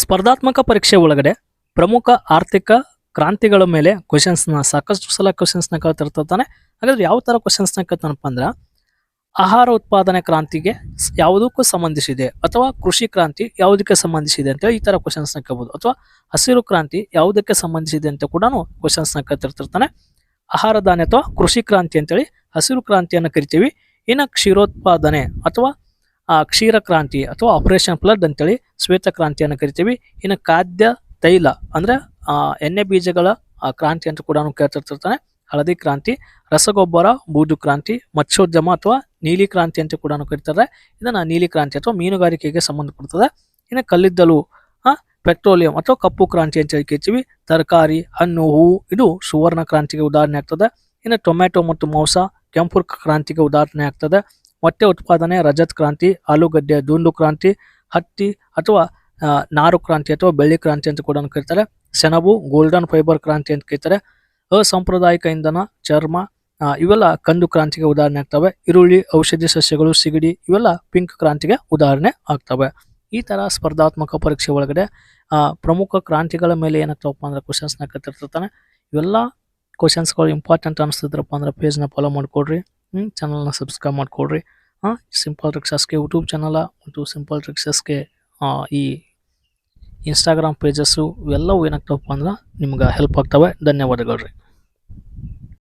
ಸ್ಪರ್ಧಾತ್ಮಕ ಪರೀಕ್ಷೆ ಒಳಗಡೆ ಪ್ರಮುಖ ಆರ್ಥಿಕ ಕ್ರಾಂತಿಗಳ ಮೇಲೆ ಕ್ವಶನ್ಸ್ನ ಸಾಕಷ್ಟು ಸಲ ಕ್ವಶನ್ಸ್ನ ಕೇಳ್ತಿರ್ತಾನೆ ಹಾಗಾದ್ರೆ ಯಾವ ಥರ ಕ್ವಶನ್ಸ್ನ ಕೇಳ್ತಾನಪ್ಪ ಅಂದ್ರೆ, ಆಹಾರ ಉತ್ಪಾದನೆ ಕ್ರಾಂತಿಗೆ ಯಾವುದಕ್ಕೂ ಸಂಬಂಧಿಸಿದೆ ಅಥವಾ ಕೃಷಿ ಕ್ರಾಂತಿ ಯಾವುದಕ್ಕೆ ಸಂಬಂಧಿಸಿದೆ ಅಂತೇಳಿ ಈ ಥರ ಕ್ವಶನ್ಸ್ನ ಕೇಳ್ಬೋದು. ಅಥವಾ ಹಸಿರು ಕ್ರಾಂತಿ ಯಾವುದಕ್ಕೆ ಸಂಬಂಧಿಸಿದೆ ಅಂತ ಕೂಡ ಕ್ವಶನ್ಸ್ನ ಕೇಳ್ತಿರ್ತಾನೆ ಆಹಾರ ಧಾನ್ಯ ಅಥವಾ ಕೃಷಿ ಕ್ರಾಂತಿ ಅಂತೇಳಿ ಹಸಿರು ಕ್ರಾಂತಿಯನ್ನು ಕರಿತೀವಿ. ಇನ್ನು ಕ್ಷೀರೋತ್ಪಾದನೆ ಅಥವಾ ಕ್ಷೀರ ಕ್ರಾಂತಿ ಅಥವಾ ಆಪರೇಷನ್ ಫ್ಲಡ್ ಅಂತೇಳಿ ಶ್ವೇತ ಕ್ರಾಂತಿಯನ್ನು ಕರಿತೀವಿ. ಇನ್ನು ಖಾದ್ಯ ತೈಲ ಅಂದ್ರೆ ಎಣ್ಣೆ ಬೀಜಗಳ ಕ್ರಾಂತಿ ಅಂತ ಕೂಡ ಕೇಳ್ತಿರ್ತಾನೆ. ಹಳದಿ ಕ್ರಾಂತಿ, ರಸಗೊಬ್ಬರ, ಬೂದು ಕ್ರಾಂತಿ, ಮತ್ಸ್ಯೋದ್ಯಮ ಅಥವಾ ನೀಲಿ ಕ್ರಾಂತಿ ಅಂತ ಕೂಡ ಕರೀತಾರೆ. ಇದನ್ನ ನೀಲಿ ಕ್ರಾಂತಿ ಅಥವಾ ಮೀನುಗಾರಿಕೆಗೆ ಸಂಬಂಧಪಡ್ತದೆ ಇನ್ನು ಕಲ್ಲಿದ್ದಲು ಪೆಟ್ರೋಲಿಯಂ ಅಥವಾ ಕಪ್ಪು ಕ್ರಾಂತಿ ಅಂತ ಹೇಳಿ ಕರಿತೀವಿ. ತರಕಾರಿ, ಹಣ್ಣು ಹೂವು ಇದು ಸುವರ್ಣ ಕ್ರಾಂತಿಗೆ ಉದಾಹರಣೆ ಆಗ್ತದೆ. ಇನ್ನು ಟೊಮ್ಯಾಟೊ ಮತ್ತು ಮಾಂಸ, ಕೆಂಪು ಕ್ರಾಂತಿಗೆ ಉದಾಹರಣೆ ಆಗ್ತದೆ. ಮೊಟ್ಟೆ ಉತ್ಪಾದನೆ, ರಜತ್ ಕ್ರಾಂತಿ, ಆಲೂಗಡ್ಡೆ, ದುಂಡು ಕ್ರಾಂತಿ, ಹತ್ತಿ ಅಥವಾ ನಾರು ಕ್ರಾಂತಿ ಅಥವಾ ಬೆಳ್ಳಿ ಕ್ರಾಂತಿ ಅಂತ ಕೂಡ ಕರೀತಾರೆ. ಸೆಣಬು, ಗೋಲ್ಡನ್ ಫೈಬರ್ ಕ್ರಾಂತಿ ಅಂತ ಕರೀತಾರೆ. ಅಸಾಂಪ್ರದಾಯಿಕ ಇಂಧನ, ಚರ್ಮ ಇವೆಲ್ಲ ಕಂದು ಕ್ರಾಂತಿಗೆ ಉದಾಹರಣೆ ಆಗ್ತವೆ. ಈರುಳ್ಳಿ, ಔಷಧಿ ಸಸ್ಯಗಳು, ಸಿಗಡಿ ಇವೆಲ್ಲ ಪಿಂಕ್ ಕ್ರಾಂತಿಗೆ ಉದಾಹರಣೆ ಆಗ್ತವೆ. ಈ ತರ ಸ್ಪರ್ಧಾತ್ಮಕ ಪರೀಕ್ಷೆ ಒಳಗಡೆ ಪ್ರಮುಖ ಕ್ರಾಂತಿಗಳ ಮೇಲೆ ಏನಾಗ್ತವಪ್ಪ ಅಂದ್ರೆ ಕ್ವಶನ್ಸ್ನ ಕತ್ತಿರ್ತಾನೆ ಇವೆಲ್ಲ ಕ್ವಶನ್ಸ್ಗಳು ಇಂಪಾರ್ಟೆಂಟ್ ಅನಿಸ್ತಿದ್ರಪ್ಪ ಅಂದ್ರೆ ಪೇಜ್ನ ಫಾಲೋ ಮಾಡ್ಕೊಡ್ರಿ. ಹ್ಞೂ ಚಾನಲ್ನ ಸಬ್ಸ್ಕ್ರೈಬ್ ಮಾಡಿಕೊಡ್ರಿ ಹಾಂ ಸಿಂಪಲ್ ರಿಕ್ಷಾಸ್ಗೆ ಯೂಟ್ಯೂಬ್ ಚಾನಲ ಮತ್ತು ಸಿಂಪಲ್ ರಿಕ್ಷಾಸ್ಗೆ ಈ ಇನ್ಸ್ಟಾಗ್ರಾಮ್ ಪೇಜಸ್ಸು ಇವೆಲ್ಲವೂ ಏನಾಗ್ತವಪ್ಪ ಅಂದ್ರೆ ನಿಮ್ಗೆ ಹೆಲ್ಪ್ ಆಗ್ತವೆ. ಧನ್ಯವಾದಗಳು ರೀ.